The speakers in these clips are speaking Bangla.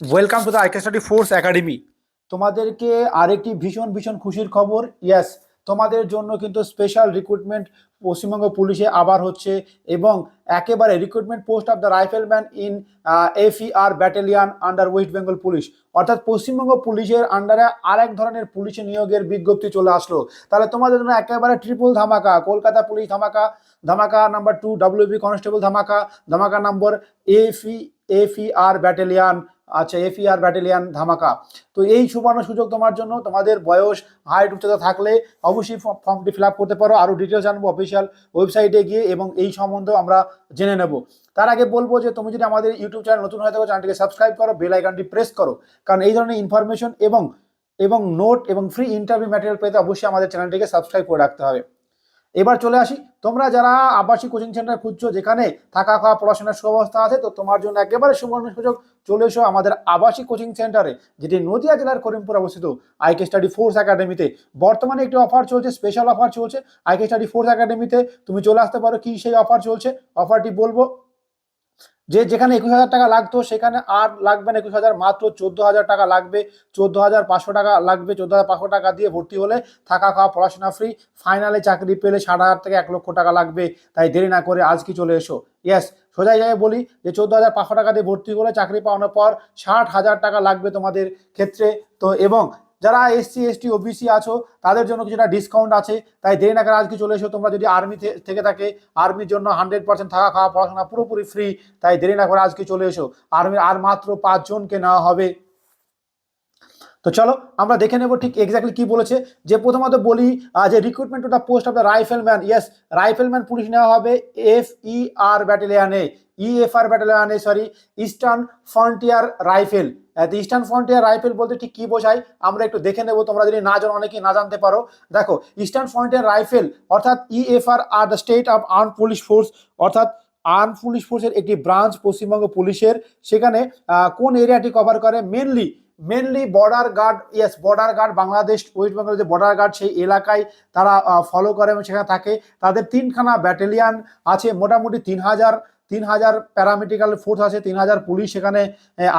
Welcome to the IK study force academy তোমাদেরকে আরেকটি ভীষণ ভীষণ খুশির খবর। ইয়াস তোমাদের জন্য কিন্তু স্পেশাল রিক্রুটমেন্ট পশ্চিমবঙ্গ পুলিশে আবার হচ্ছে এবং একেবারে recruitment post of the rifleman in FER battalion under West Bengal police অর্থাৎ পশ্চিমবঙ্গ পুলিশের আন্ডারে আরেক ধরনের পুলিশ নিয়োগের বিজ্ঞপ্তি চলে আসলো। তাহলে তোমাদের জন্য একেবারে ট্রিপল ধামাকা, কলকাতা পুলিশ ধামাকা ধামাকা নাম্বার টু ডাব্লিউবি কনস্টেবল ধামাকা ধামাকা নম্বর এফি এফইআর ব্যাটালিয়ান আচ্ছা এফইআর ব্যাটালিয়ান ধামাকা। তো এই সুবর্ণ সুযোগ তোমার জন্য, তোমাদের বয়স হাইট উচ্চতা থাকলে অবশ্যই ফর্ম- ফর্মটি ফিল করতে পারো। আরও ডিটেলস জানব অফিসিয়াল ওয়েবসাইটে গিয়ে এবং এই সম্বন্ধেও আমরা জেনে নেব। তার আগে বলব যে, তুমি যদি আমাদের ইউটিউব চ্যানেল নতুন হয়ে থাকো চ্যানেলটিকে সাবস্ক্রাইব করো বেল আইকনটি প্রেস করো। কারণ এই ধরনের ইনফরমেশন এবং এবং নোট এবং ফ্রি ইন্টারভিউ ম্যাটেরিয়াল পেতে অবশ্যই আমাদের চ্যানেলটিকে সাবস্ক্রাইব করে রাখতে হবে। এবার চলে আসি। তোমরা যারা আবাসিক কোচিং সেন্টার খুঁজছো, যেখানে থাকা খাওয়া, পড়াশোনার সুব্যবস্থা আছে, তো তোমার জন্য একেবারে সুবর্ণ সুযোগ চলে এসো আমাদের আবাসিক কোচিং সেন্টারে, যেটি নদিয়া জেলার করিমপুর অবস্থিত। আইকে স্টাডি ফোর্স একাডেমিতে বর্তমানে একটি অফার চলছে স্পেশাল অফার চলছে। আইকে স্টাডি ফোর্স একাডেমিতে তুমি চলে আসতে পারো, কি সেই অফার চলছে? অফারটি বলব যে যেখানে একুশ হাজার টাকা লাগতো, সেখানে আর লাগবে না একুশ হাজার, মাত্র চোদ্দ হাজার টাকা লাগবে। চোদ্দ হাজার পাঁচশো টাকা লাগবে, চোদ্দ হাজার পাঁচশো টাকা দিয়ে ভর্তি হলে থাকা খাওয়া, পড়াশোনা ফ্রি ফাইনালে চাকরি পেলে ষাট হাজার থেকে এক লক্ষ টাকা লাগবে। তাই দেরি না করে আজকে চলে এসো। ইয়েস সোজা জায়গায় বলি যে চোদ্দ হাজার পাঁচশো টাকা দিয়ে ভর্তি হলে চাকরি পাওয়ানোর পর ষাট হাজার টাকা লাগবে তোমাদের ক্ষেত্রে। তো এবং যারা এসসি, এসটি, ওবিসি আছো, তাদের জন্য কিছুটা ডিসকাউন্ট আছে। তাই দেরি না করে আজকে চলে এসো, তোমরা যদি আর্মি থেকে থাকে আর্মির জন্য হান্ড্রেড পার্সেন্ট থাকা, খাওয়া, পড়াশোনা পুরোপুরি ফ্রি তাই দেরি না করে আজকে চলে এসো। আর্মির আর মাত্র পাঁচজনকে নেওয়া হবে। তো চলো, আমরা দেখে নেব ঠিক এক্স্যাক্টলি কি বলেছে। যে প্রথমত বলি যে রিক্রুটমেন্ট ওটা post of the rifleman yes rifleman police নেওয়া হবে এফ ই আর ব্যাটালিয়ানে EFR ব্যাটালিয়ানে sorry eastern frontier rifle eastern frontier rifle বলতে ঠিক কি বোঝায়? আমরা একটু দেখে নেব, তোমরা যদি না জানো, অনেকেই না জানতে পারো। দেখো ইস্টার্ন ফ্রন্টিয়ার রাইফেল অর্থাৎ EFR are the state of arm police force অর্থাৎ আর্ম পুলিশ ফোর্সের একটি ব্রাঞ্চ পশ্চিমবঙ্গ পুলিশের। সেখানে কোন এরিয়াটি কভার করে? Mainly mainly border guard yes border guard Bangladesh West বেঙ্গলের যে বর্ডার গার্ড সেই এলাকায় তারা ফলো করে এবং সেখানে থাকে। তাদের তিনখানা ব্যাটালিয়ান আছে, মোটামুটি তিন হাজার তিন হাজার প্যারামেডিক্যাল ফোর্স আছে, তিন হাজার পুলিশ সেখানে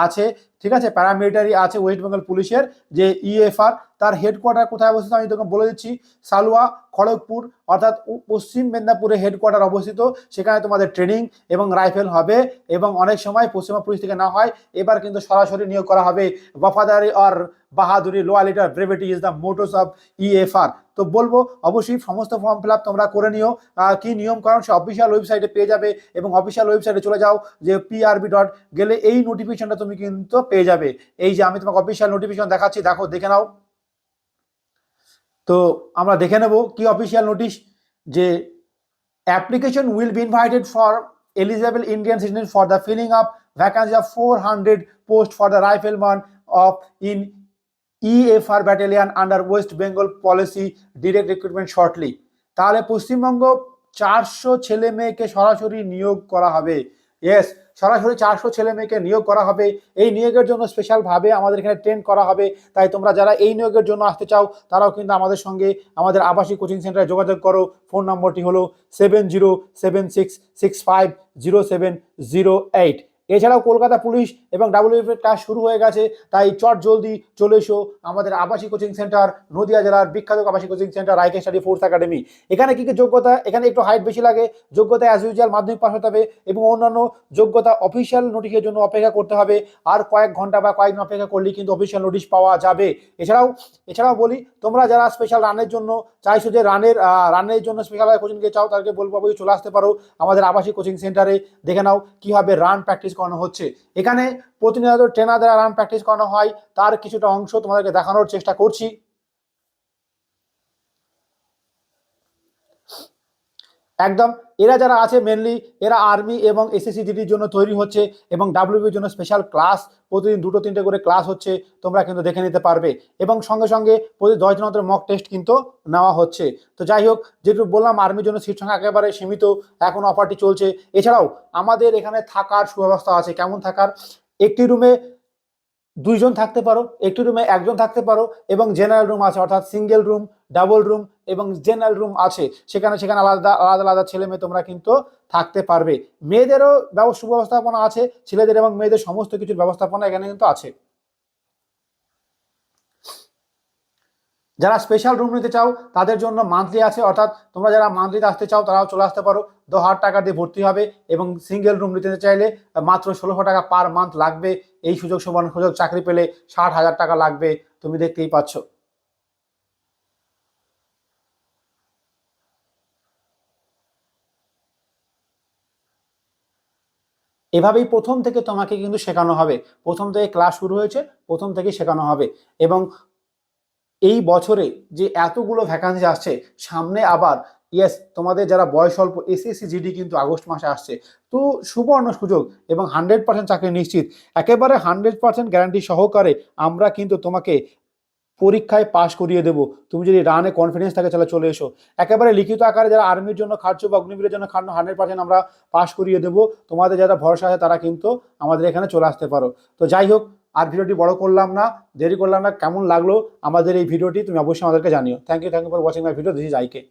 আছে। ঠিক আছে? প্যারামিলিটারি আছে ওয়েস্ট বেঙ্গল পুলিশের যে ইএফআর তার হেডকোয়ার্টার কোথায় অবস্থিত আমি তোকে বলে দিচ্ছি। সালুয়া, খড়গপুর, অর্থাৎ পশ্চিম মেদিনীপুরে হেডকোয়ার্টার অবস্থিত। সেখানে তোমাদের ট্রেনিং এবং রাইফেল হবে এবং অনেক সময় পশ্চিমবঙ্গ পুলিশ থেকে না হয়। এবার কিন্তু সরাসরি নিয়োগ করা হবে ওয়াফাদারি আর বাহাদুরি লোয়ালিটার bravery is the mottos of EFR তো বলব, অবশ্যই সমস্ত ফর্ম ফিল তোমরা করে নিও। কি নিয়ম? কারণ সে অফিসিয়াল ওয়েবসাইটে পেয়ে যাবে এবং অফিসিয়াল ওয়েবসাইটে চলে যাও যে পিআরবি ডট গেলে এই নোটিফিকেশনটা তুমি কিন্তু পেয়ে যাবে। এই যে আমি তোমাকে অফিসিয়াল নোটিফিকেশন দেখাচ্ছি, দেখো, দেখে নাও। তো আমরা দেখে নেব কি অফিসিয়াল নোটিশ যে application will be invited for eligible Indian citizen for the filling up vacancy of four hundred post for the rifleman of in E F R battalion under West Bengal police direct recruitment shortly তাহলে পশ্চিমবঙ্গ চারশো ছেলে মেয়েকে সরাসরি নিয়োগ করা হবে। ইয়েস সরাসরি চারশো ছেলে মেয়েকে নিয়োগ করা হবে। এই নিয়োগের জন্য স্পেশালভাবে আমাদের এখানে ট্রেন করা হবে। তাই তোমরা যারা এই নিয়োগের জন্য আসতে চাও, তারাও কিন্তু আমাদের সঙ্গে আমাদের আবাসিক কোচিং সেন্টারে যোগাযোগ করো। ফোন নম্বরটি হলো seven zero seven six six five zero seven zero eight এছাড়াও কলকাতা পুলিশ এবং ডাব্লিউএফ কাজ শুরু হয়ে গেছে, তাই চট জলদি চলে এসো আমাদের আবাসিক কোচিং সেন্টার, নদিয়া জেলার বিখ্যাত আবাসিক কোচিং সেন্টার রাইকে স্টাডি ফোর্স একাডেমি। এখানে কি কি যোগ্যতা, এখানে একটু হাইট বেশি লাগে, যোগ্যতা অ্যাজ ইউজুয়াল মাধ্যমিক পাস হতে হবে এবং অন্যান্য যোগ্যতা অফিসিয়াল নোটিশের জন্য অপেক্ষা করতে হবে। আর কয়েক ঘণ্টা বা কয়েকদিন অপেক্ষা করলেই কিন্তু অফিসিয়াল নোটিশ পাওয়া যাবে। এছাড়াও এছাড়াও বলি, তোমরা যারা স্পেশাল রানের জন্য চাইছো যে রানের রানের জন্য স্পেশাল কোচিংকে চাও, তাদেরকে বলব চলে আসতে পারো আমাদের আবাসিক কোচিং সেন্টারে। দেখে নাও কীভাবে রান প্র্যাকটিস করানো হচ্ছে। এখানে প্রতিনিয়ত ট্রেনার দ্বারা রান প্র্যাকটিস করানো হয়। তার কিছুটা অংশ তোমাদেরকে দেখানোর চেষ্টা করছি। একদম, এরা যারা আছে মেনলি এরা আর্মি এবং এসএসসি জিডির জন্য তৈরি হচ্ছে এবং ডাব্লিউবির জন্য স্পেশাল ক্লাস প্রতিদিন দুটো, তিনটে করে ক্লাস হচ্ছে, তোমরা কিন্তু দেখে নিতে পারবে। এবং সঙ্গে সঙ্গে প্রতি দশ দিনের মক টেস্ট কিন্তু নেওয়া হচ্ছে। তো যাই হোক, যেটুকু বললাম আর্মির জন্য সিট সংখ্যা একেবারে সীমিত, এখন অফারটি চলছে। এছাড়াও, আমাদের এখানে থাকার সুব্যবস্থা আছে। কেমন থাকার? একটি রুমে দুইজন থাকতে পারো, একটি রুমে একজন থাকতে পারো এবং জেনারেল রুম আছে, অর্থাৎ সিঙ্গেল রুম ডাবল রুম এবং জেনারেল রুম আছে। সেখানে সেখানে আলাদা আলাদা আলাদা ছেলে মেয়ে তোমরা কিন্তু থাকতে পারবে। মেয়েদেরও ব্যবস্থা ব্যবস্থাপনা আছে, ছেলেদের এবং মেয়েদের সমস্ত কিছুর ব্যবস্থাপনা এখানে কিন্তু আছে। যারা স্পেশাল রুম নিতে চাও, তাদের জন্য মান্থলি আছে, অর্থাৎ তোমরা যারা মান্থলিতে আসতে চাও, তারাও চলে আসতে পারো। দু হাজার টাকা দিয়ে ভর্তি হবে এবং সিঙ্গেল রুম নিতে চাইলে মাত্র ষোলোশো টাকা পার মান্থ লাগবে। এই সুযোগ সমান সুযোগ চাকরি পেলে ষাট হাজার টাকা লাগবে, তুমি দেখতেই পাচ্ছ। এভাবেই প্রথম থেকে তোমাকে কিন্তু শেখানো হবে। প্রথম থেকে ক্লাস শুরু হয়েছে, প্রথম থেকে শেখানো হবে। এবং এই বছরে যে এতগুলো ভ্যাকান্সি আসছে, সামনে আবার ইয়েস তোমাদের যারা বয়স অল্প এসএসসি জিডি কিন্তু আগস্ট মাসে আসছে। তো সুবর্ণ সুযোগ এবং হান্ড্রেড পার্সেন্ট চাকরি নিশ্চিত। একেবারে হান্ড্রেড পার্সেন্ট গ্যারান্টি সহকারে আমরা কিন্তু তোমাকে পরীক্ষায় পাশ করিয়ে দেবো। তুমি যদি রানে কনফিডেন্স থাকে, তাহলে চলে এসো। একেবারে লিখিত আকারে যারা আর্মির জন্য খাটছো বা অগ্নিবীরের জন্য খাটনো হান্ড্রেড পার্সেন্ট আমরা পাশ করিয়ে দেবো। তোমাদের যারা ভরসা আছে, তারা কিন্তু আমাদের এখানে চলে আসতে পারো। তো যাই হোক আর ভিডিওটি বড় করলাম না, দেরি করলাম না, কেমন লাগল আমাদের এই ভিডিওটি তুমি অবশ্যই আমাদেরকে জানিও। Thank you thank you for watching my video this is IK